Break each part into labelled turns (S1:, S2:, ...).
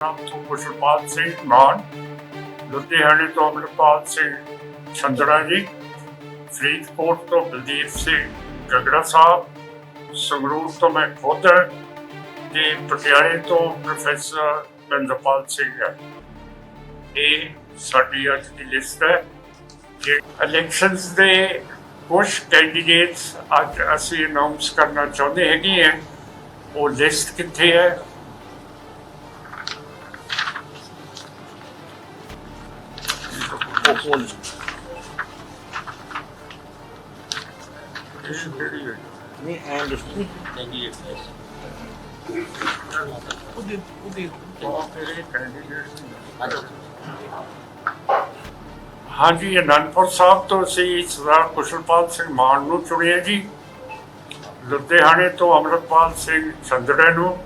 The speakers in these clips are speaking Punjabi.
S1: ਨਾਮ ਤੋਂ ਕੁਸ਼ਲਪਾਲ ਸਿੰਘ ਮਾਨ, ਲੁਧਿਆਣੇ ਤੋਂ ਅਮਰਪਾਲ ਸਿੰਘ ਛੰਦੜਾ ਜੀ, ਫਰੀਦਕੋਟ ਤੋਂ ਬਲਦੀਪ ਸਿੰਘ ਗਗੜਾ ਸਾਹਿਬ, ਸੰਗਰੂਰ ਤੋਂ ਮੈਂ ਖੁਦ ਤੇ ਪਟਿਆਲੇ ਤੋਂ ਪ੍ਰੋਫੈਸਰ ਮਹਿੰਦਰਪਾਲ ਸਿੰਘ ਹੈ। ਇਹ ਸਾਡੀ ਅੱਜ ਦੀ ਲਿਸਟ ਹੈ ਜੇ ਇਲੈਕਸ਼ਨਸ ਦੇ ਕੁਝ ਕੈਂਡੀਡੇਟਸ ਅੱਜ ਅਸੀਂ ਅਨਾਉਂਸ ਕਰਨਾ ਚਾਹੁੰਦੇ ਹੈਗੇ ਹੈ। ਉਹ ਲਿਸਟ ਕਿੱਥੇ ਹੈ? ਇਹ ਕਿਹੜੀ ਹੈ
S2: ਨਹੀਂ ਐਂ ਲਿਸਟ
S1: ਹਾਂਜੀ, ਅਨੰਦਪੁਰ ਸਾਹਿਬ ਤੋਂ ਅਸੀਂ ਸਰਦਾਰ ਕੁਸ਼ਲਪਾਲ ਸਿੰਘ ਮਾਨ ਨੂੰ ਚੁਣਿਆ ਜੀ। ਲੁਧਿਆਣੇ ਤੋਂ ਅਮਰਪਾਲ ਸਿੰਘ ਸੰਦੜੇ ਨੂੰ।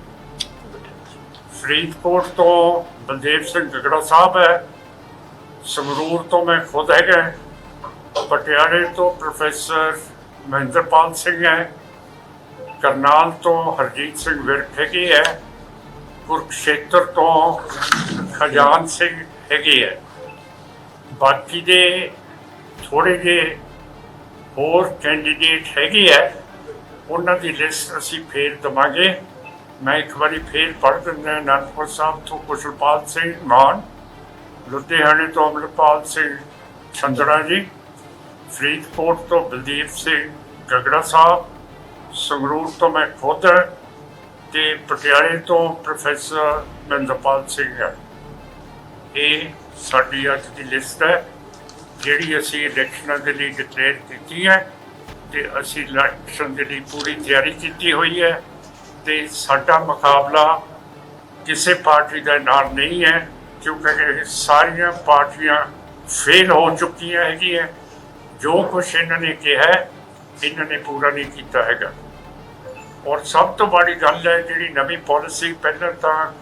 S1: ਫਰੀਦਕੋਟ ਤੋਂ ਬਲਦੇਵ ਸਿੰਘ ਗਗੜਾ ਸਾਹਿਬ ਹੈ। ਸੰਗਰੂਰ ਤੋਂ ਮੈਂ ਖੁਦ ਹੈਗਾ ਪਟਿਆਲੇ ਤੋਂ ਪ੍ਰੋਫੈਸਰ ਮਹਿੰਦਰਪਾਲ ਸਿੰਘ ਹੈ। ਕਰਨਾਲ ਤੋਂ ਹਰਜੀਤ ਸਿੰਘ ਵਿਰਕ ਹੈਗੇ ਹੈ। ਕੁਰਕਸ਼ੇਤਰ ਤੋਂ ਖਜਾਨ ਸਿੰਘ ਹੈਗੇ ਹੈ। ਬਾਕੀ ਦੇ ਥੋੜੇ ਜਿਹੇ ਹੋਰ ਕੈਂਡੀਡੇਟ ਹੈਗੇ ਹੈ। ਉਹਨਾਂ ਦੀ ਲਿਸਟ ਅਸੀਂ ਫੇਰ ਦਵਾਂਗੇ। ਮੈਂ ਇੱਕ ਵਾਰੀ ਫੇਰ ਪੜ੍ਹ ਦਿੰਦਾ ਅਨੰਦਪੁਰ ਸਾਹਿਬ ਤੋਂ ਕੁਸ਼ਲਪਾਲ ਸਿੰਘ ਮਾਨ। ਲੁਧਿਆਣੇ ਤੋਂ ਅਮਰਪਾਲ ਸਿੰਘ ਛੰਦੜਾ ਜੀ, ਫਰੀਦਕੋਟ ਤੋਂ ਬਲਦੀਪ ਸਿੰਘ ਗਗੜਾ ਸਾਹਿਬ, ਸੰਗਰੂਰ ਤੋਂ ਮੈਂ ਖੁਦ ਤੇ ਪਟਿਆਲੇ ਤੋਂ ਪ੍ਰੋਫੈਸਰ ਮਹਿੰਦਰਪਾਲ ਸਿੰਘ ਹੈ। ਇਹ ਸਾਡੀ ਅੱਜ ਦੀ ਲਿਸਟ ਹੈ, ਜਿਹੜੀ ਅਸੀਂ ਇਲੈਕਸ਼ਨਾਂ ਦੇ ਲਈ ਡਿਕਲੇਅਰ ਕੀਤੀ ਹੈ ਤੇ ਅਸੀਂ ਇਲੈਕਸ਼ਨ ਦੇ ਲਈ ਪੂਰੀ ਤਿਆਰੀ ਕੀਤੀ ਹੋਈ ਹੈ ਤੇ ਸਾਡਾ ਮੁਕਾਬਲਾ ਕਿਸੇ ਪਾਰਟੀ ਦੇ ਨਾਲ ਨਹੀਂ ਹੈ। ਕਿਉਂਕਿ ਇਹ ਸਾਰੀਆਂ ਪਾਰਟੀਆਂ ਫੇਲ ਹੋ ਚੁੱਕੀਆਂ ਹੈਗੀਆਂ। ਜੋ ਕੁਝ ਇਹਨਾਂ ਨੇ ਕਿਹਾ, ਇਹਨਾਂ ਨੇ ਪੂਰਾ ਨਹੀਂ ਕੀਤਾ ਹੈਗਾ। ਔਰ ਸਭ ਤੋਂ ਬੜੀ ਗੱਲ ਹੈ, ਜਿਹੜੀ ਨਵੀਂ ਪਾਲਿਸੀ ਪਹਿਲਾਂ ਤਾਂ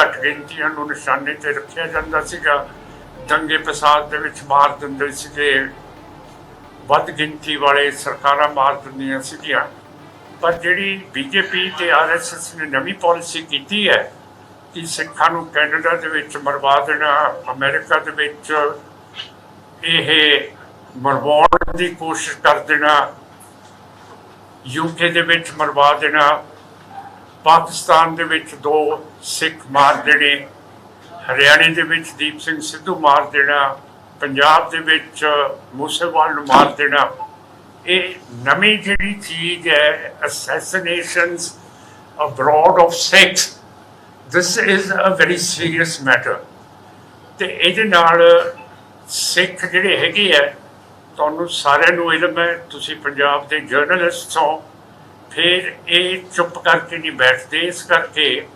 S1: ਘੱਟ ਗਿਣਤੀਆਂ ਨੂੰ ਨਿਸ਼ਾਨੇ ਤੇ ਰੱਖਿਆ ਜਾਂਦਾ ਸੀਗਾ। ਦੰਗੇ ਫਸਾਦ ਦੇ ਵਿੱਚ ਮਾਰ ਦਿੰਦੇ ਸੀਗੇ। ਵੱਧ ਗਿਣਤੀ ਵਾਲੇ ਸਰਕਾਰਾਂ ਮਾਰ ਦਿੰਦੀਆਂ ਸੀਗੀਆਂ। ਪਰ ਜਿਹੜੀ ਬੀਜੇਪੀ ਤੇ ਆਰਐਸਐਸ ਨੇ ਨਵੀਂ ਪਾਲਿਸੀ ਕੀਤੀ ਹੈ ਕਿ ਸਿੱਖਾਂ ਨੂੰ ਕੈਨੇਡਾ ਦੇ ਵਿੱਚ ਮਰਵਾ ਦੇਣਾ, ਅਮਰੀਕਾ ਦੇ ਵਿੱਚ ਇਹ ਮਰਵਾਉਣ ਦੀ ਕੋਸ਼ਿਸ਼ ਕਰ ਦੇਣਾ ਯੂਕੇ ਦੇ ਵਿੱਚ ਮਰਵਾ ਦੇਣਾ, ਪਾਕਿਸਤਾਨ ਦੇ ਵਿੱਚ ਦੋ ਸਿੱਖ ਮਾਰ ਦੇਣੇ, ਹਰਿਆਣੇ ਦੇ ਵਿੱਚ ਦੀਪ ਸਿੰਘ ਸਿੱਧੂ ਮਾਰ ਦੇਣਾ, ਪੰਜਾਬ ਦੇ ਵਿੱਚ ਮੂਸੇਵਾਲ ਨੂੰ ਮਾਰ ਦੇਣਾ। ਇਹ ਨਵੀਂ ਜਿਹੜੀ ਚੀਜ਼ ਹੈ, assassinations abroad of Sikhs this is a very serious matter. ਤੇ ਇਹਦੇ ਨਾਲ ਸਿੱਖ ਜਿਹੜੇ ਹੈਗੇ ਆ, ਤੁਹਾਨੂੰ ਸਾਰਿਆਂ ਨੂੰ ਇਲਮ ਹੈ ਤੁਸੀਂ ਪੰਜਾਬ ਦੇ ਜਰਨਲਿਸਟ ਹੋ, ਫਿਰ ਇਹ ਚੁੱਪ ਕਰਕੇ ਨਹੀਂ ਬੈਠਦੇ, ਇਸ ਕਰਕੇ